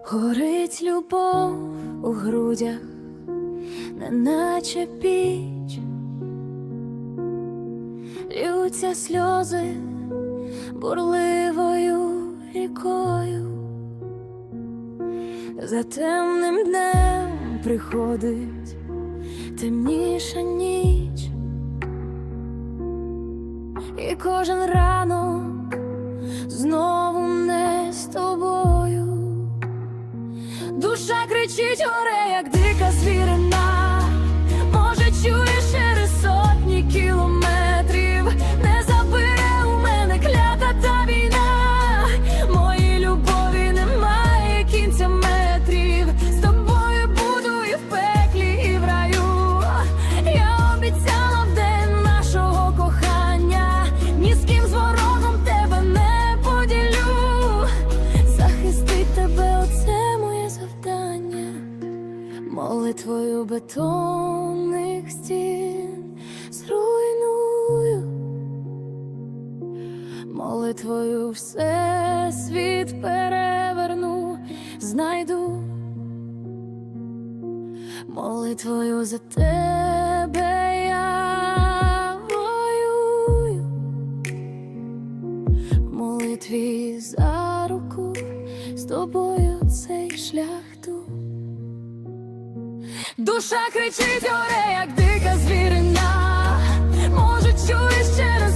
Горить любов у грудях, неначе піч, лються сльози бурливою рікою, за темним днем приходить темніша ніч, і кожен ранок знову Душа кричить горе, як дика звірина. Молитвою бетонних стін зруйную, молитвою все світ переверну, знайду, молитвою за тебе я воюю, молитві за руку з тобою цей шлях ту. Душа кричить оре, як дика звірина. Може, чуєш через